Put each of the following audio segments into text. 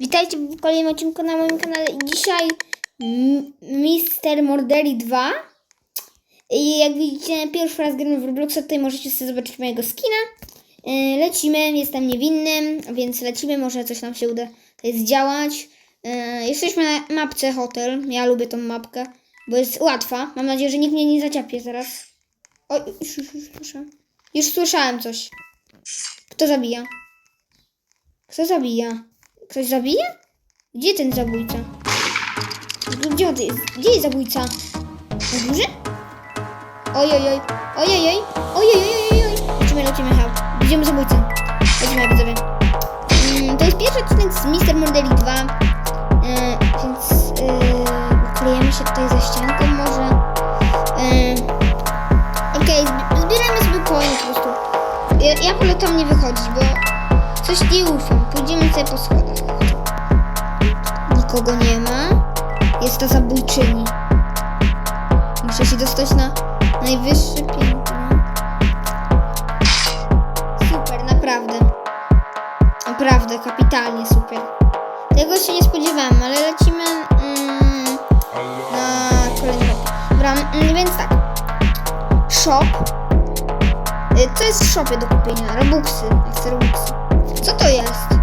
Witajcie w kolejnym odcinku na moim kanale. Dzisiaj Mister Morderly 2. I jak widzicie, pierwszy raz gramy w Robloxa, tutaj możecie sobie zobaczyć mojego skina. Yy, Lecimy, jestem niewinnym, więc lecimy, może coś nam się uda zdziałać. Yy, Jesteśmy na mapce hotel. Ja lubię tą mapkę, bo jest łatwa. Mam nadzieję, że nikt mnie nie zaciapie zaraz. O, już, już, już. Już słyszałem coś. Kto zabija? Kto zabija? Ktoś zabija? Gdzie ten zabójca? Gdzie on jest? Gdzie jest zabójca? Na górze? Ojojoj, ojojoj, ojojoj, lecimy, lecimy, help. Idziemy zabójcę. Lecimy, widzowie. Mm, to jest pierwszy odcinek z Mister Morderly 2, yy, więc yy, uklejemy się tutaj za ścianką może. Yy, Okej, zbi- zbieramy sobie coiny po prostu. Ja, ja wolę tam nie wychodzić, bo coś nie ufam. Pójdziemy sobie po schodach. Nikogo nie ma. Jest to zabójczyni. Muszę się dostać na najwyższy piętro. Super, naprawdę. Naprawdę, kapitalnie super. Tego się nie spodziewałem, ale lecimy mm, na kolejny rok. Dobra, mm, więc tak. Shop. Y, Co jest w shopie do kupienia? Robuxy. Robuxy. Co to jest?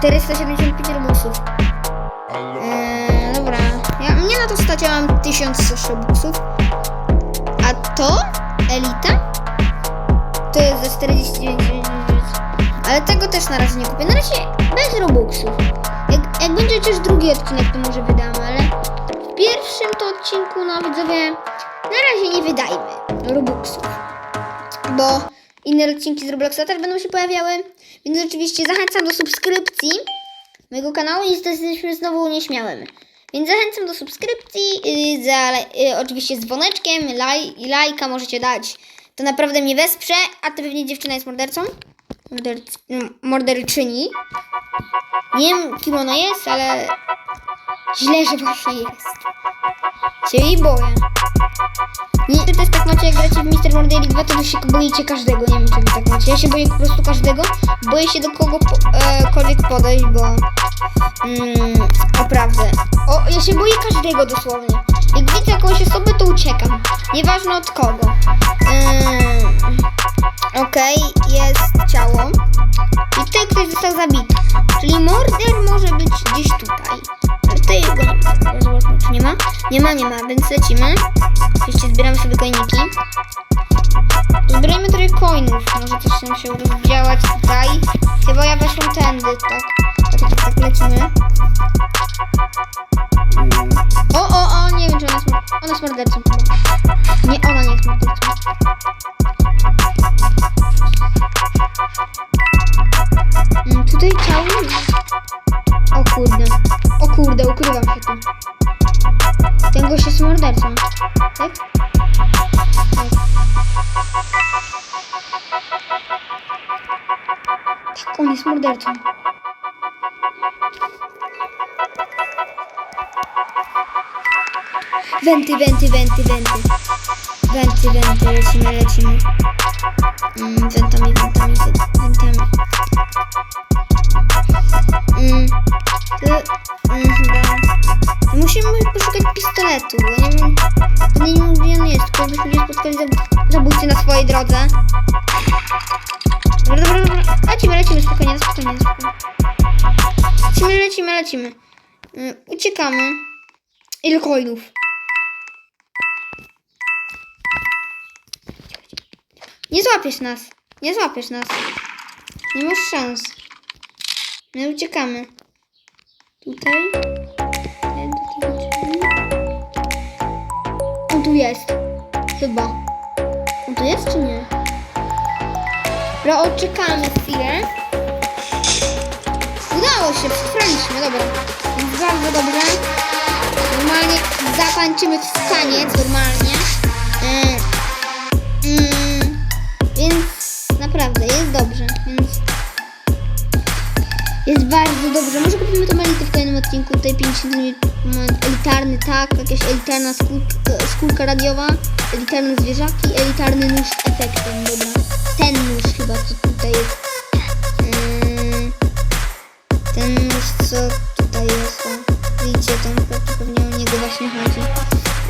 475 robuxów. Eee, dobra. Ja, mnie na to stać, ja mam 1000 robuxów. A to? Elita? To jest za 49,99. Ale tego też na razie nie kupię. Na razie bez robuxów. Jak, jak będzie chociaż drugi odcinek, to może wydamy, ale w pierwszym to odcinku, no widzowie, na razie nie wydajmy robuxów. Bo inne odcinki z Robloxa też będą się pojawiały. Więc oczywiście zachęcam do subskrypcji mojego kanału jesteśmy znowu nieśmiałym. Więc zachęcam do subskrypcji, yy, za, yy, oczywiście z dzwoneczkiem, laj, lajka możecie dać. To naprawdę mnie wesprze, a to pewnie dziewczyna jest mordercą. Morder, morderczyni. Nie wiem kim ona jest, ale źle, że właśnie jest. Się jej boję. Nie, to jest tak macie, jak gracie w Mr. Morderly 2, to wy się boicie każdego. Nie wiem, wy tak macie. Ja się boję po prostu każdego. Boję się do kogokolwiek podejść, bo... Mm, naprawdę. O, ja się boję każdego dosłownie. Jak widzę jakąś osobę, to uciekam. Nieważne od kogo. Ym, Okej, jest ciało. I tutaj ktoś został zabity. Czyli morder może być gdzieś tutaj. Ale tutaj go nie ma. Nie ma. Nie ma, więc lecimy. Oczywiście zbieramy sobie coiniki. Zbierajmy trochę coinów. Może coś nam się uda zdziałać tutaj. Chyba ja weszłam tędy, tak. Tak, tak, tak, lecimy. O, o, o, nie wiem, czy ona jest, ona jest mordercą. Nie, ona nie jest mordercą. Mm, tutaj ciało. O kurde. Kurde, ukrywam się tu. Ten gość jest mordercą. Tak? Tak. Tak, on jest mordercą. Wenty, wenty, wenty, wenty. Wenty, wenty, lecimy, lecimy. Mm, wentami, wentami, wentami. Mm, pistoletu, bo nie wiem, nie wiem gdzie on jest, tylko byśmy nie spotkali zab zabójcy na swojej drodze. Dobra, dobra, dobra. Lecimy, lecimy, spokojnie, spokojnie, spokojnie. Lecimy, lecimy, lecimy. Mm, uciekamy. Ile coinów? Nie złapiesz nas. Nie złapiesz nas. Nie masz szans. My uciekamy. Tutaj. Tu jest. Chyba. On tu jest czy nie? Dobra, odczekamy chwilę. Udało się, przetrwaliśmy, dobra. Więc bardzo dobrze. Normalnie zatańczymy w taniec, normalnie. Yy, mm, więc naprawdę jest dobrze, więc jest bardzo dobrze. Może kupimy tą elitę w kolejnym odcinku. Tutaj 50 moment elitarny tak, jakaś elitarna skórka, skórka radiowa, elitarne zwierzaki, elitarny nóż z efektem, dobra. Ten nóż chyba, co tutaj jest. Eee, ten nóż, co tutaj jest, widzicie, tam pewnie o niego właśnie chodzi.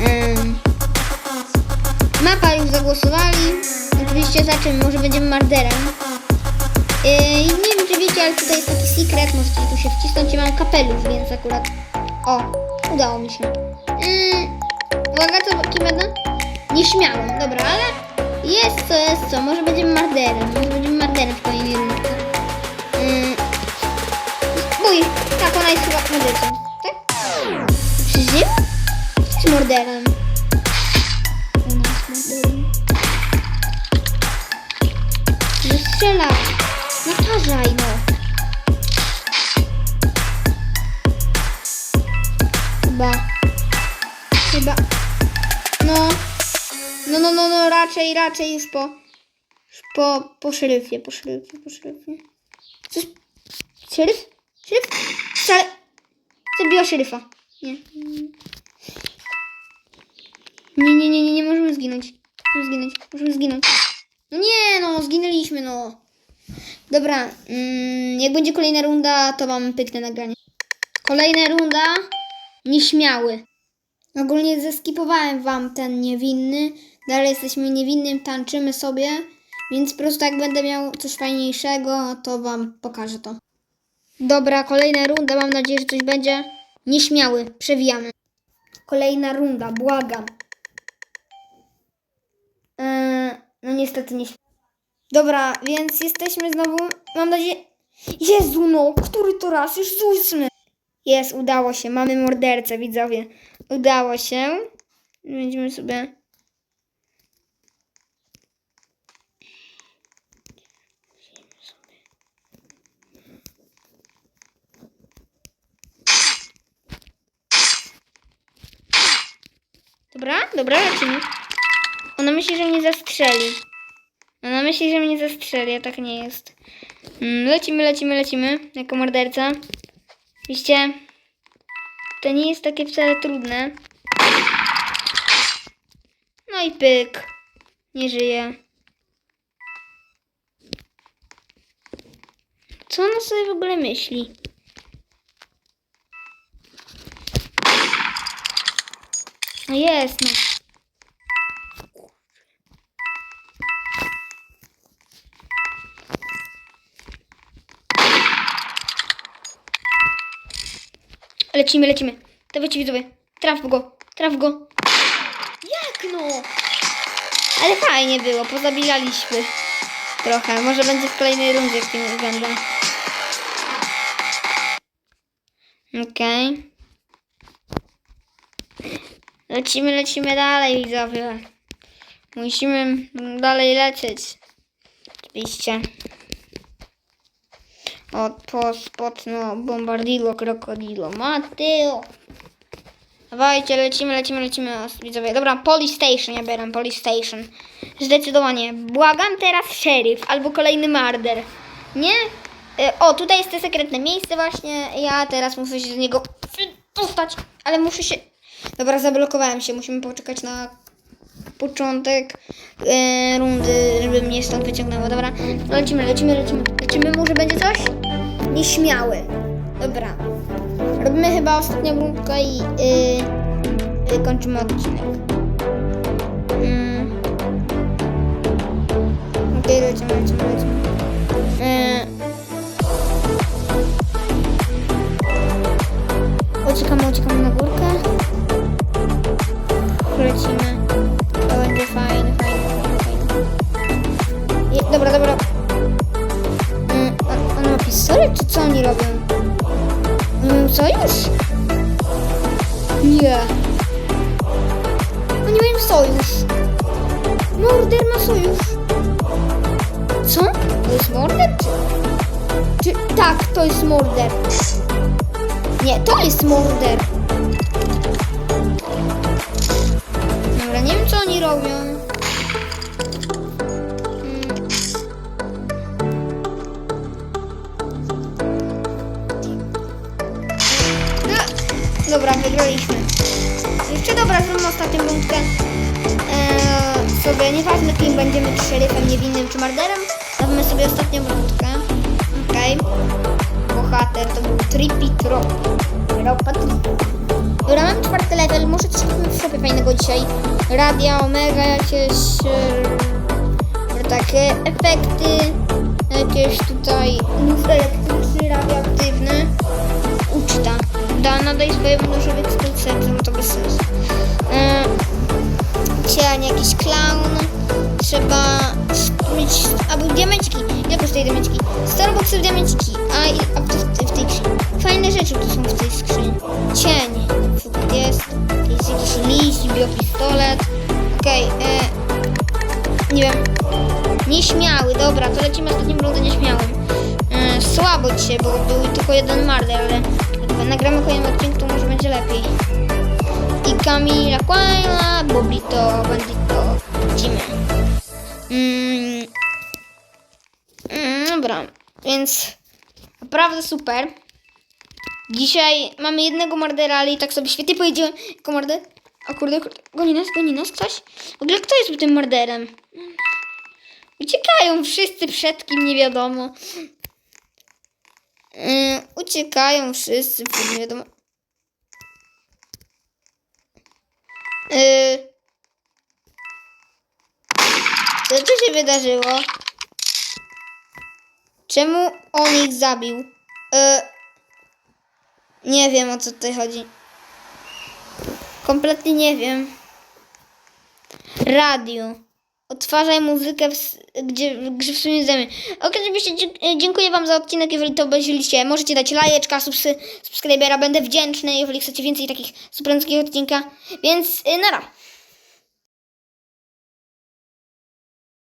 Eee, mapa już zagłosowali, oczywiście za czym, może będziemy marderem. Yy, eee, ale tutaj jest taki secret, możecie tu się wcisnąć i mam kapelusz, więc akurat... O, udało mi się. Yy, uwaga, co, kim będę? Nieśmiałym, dobra, ale jest co, jest co, może będziemy marderem, może będziemy marderem w kolejnej rundce. Yy, Mój, tak, ona jest chyba mordercą, tak? Kto jest morderem? Ona jest morderem. Nie strzelaj! Natarzaj, no! Raczej, raczej już po... Już po, po szeryfie, po szeryfie, po szeryfie. Coś... Szeryf? Szeryf? Wcale... Zabiła szeryfa. Nie. Nie, nie, nie, nie, nie możemy zginąć. Możemy zginąć, możemy zginąć. No nie, no, zginęliśmy, no. Dobra, mm, jak będzie kolejna runda, to wam pyknę nagranie. Kolejna runda, nieśmiały. Ogólnie zeskipowałem wam ten niewinny. Dalej jesteśmy niewinnym, tańczymy sobie. Więc po prostu jak będę miał coś fajniejszego, to wam pokażę to. Dobra, kolejna runda, mam nadzieję, że coś będzie. Nieśmiały, przewijamy. Kolejna runda, błagam. Eee, no niestety nie. Dobra, więc jesteśmy znowu. Mam nadzieję. Jezu, no, który to raz? Już z. Jest, udało się. Mamy mordercę, widzowie. Udało się. Będziemy sobie. Dobra, dobra, lecimy. Ona myśli, że mnie zastrzeli. Ona myśli, że mnie zastrzeli, a tak nie jest. Mm, Lecimy, lecimy, lecimy. Jako morderca. Widzicie? To nie jest takie wcale trudne. No i pyk. Nie żyje. Co ona sobie w ogóle myśli? No jest, no. Lecimy, lecimy. Dawajcie widzowie. Traf go, traf go. Jak no? Ale fajnie było, pozabijaliśmy. Trochę, może będzie w kolejnej rundzie, jak tym wygląda. Okej. Lecimy, lecimy dalej, widzowie. Musimy dalej lecieć. Oczywiście. Od po spotno bombardilo krokodilo. Mateo. Dawajcie, lecimy, lecimy, lecimy, widzowie. Dobra, Police Station, ja bieram Police Station. Zdecydowanie. Błagam teraz szeryf albo kolejny marder. Nie? E, O, tutaj jest to sekretne miejsce właśnie. Ja teraz muszę się z niego dostać, ale muszę się... Dobra, zablokowałem się. Musimy poczekać na początek e, rundy, żeby mnie stąd wyciągnęło. Dobra, lecimy, lecimy, lecimy. Lecimy, może będzie coś? Nieśmiały. Dobra. Robimy chyba ostatnią rundkę i yy, yy, kończymy odcinek. Mm. Okej, lecimy, lecimy, lecimy. Yy. Uciekamy, uciekamy Nie. Oni mają sojusz. Morder ma sojusz. Co? To jest morder? Czy... czy... Tak, to jest morder. Nie, to jest morder. Dobra, nie wiem co oni robią. No, wygraliśmy. Jeszcze dobra, zrobimy ostatnią rundkę. Eee, sobie, nieważne kim będziemy, czy szeryfem, niewinnym, czy marderem. Zrobimy sobie ostatnią rundkę. Okej. Bohater to był Trippy Trop. Tropa. Dobra, mam czwarty level. Muszę coś kupimy w shopie fajnego dzisiaj. Radia, Omega, jakieś... e, Dobra, takie efekty, jakieś tutaj lufy elektryczny, radioaktywny, uczta. Da, nadaj swojemu nóżowi kształt serca, no to bez sensu. E, cień, jakiś klaun, trzeba mieć, albo diamenciki, ile kosztuje diamenciki? Starbucksów diamenciki, a, i- a w, w, tej skrzyni. Fajne rzeczy tu są w tej skrzyni. Cień, co jest, jest jakiś liść, biopistolet, okej, e, nie wiem, nieśmiały, dobra, to lecimy ostatnim rundę nieśmiałym. E, słabo dzisiaj, bo był tylko jeden marder, ale jak nagramy kolejny odcinek, to może będzie lepiej. I Kamila Quaila, Boblito, Bandito, lecimy. Mm, mm, dobra, więc naprawdę super. Dzisiaj mamy jednego mordera, ale i tak sobie świetnie pojedziemy jako morder. O kurde, kurde, goni nas, goni nas ktoś? W ogóle kto jest tym morderem? Uciekają wszyscy przed kim, nie wiadomo. Yy, uciekają wszyscy nie wiadomo. Yy, co się wydarzyło? Czemu on ich zabił? Yy, nie wiem o co tutaj chodzi. Kompletnie nie wiem. Radio. Odtwarzaj muzykę, w, gdzie, w sumie zemy. Ok, oczywiście e, dziękuję Wam za odcinek, jeżeli to obejrzeliście. Możecie dać lajeczka, subsy, subskrybera, będę wdzięczny, jeżeli chcecie więcej takich super odcinka. Więc y, nara.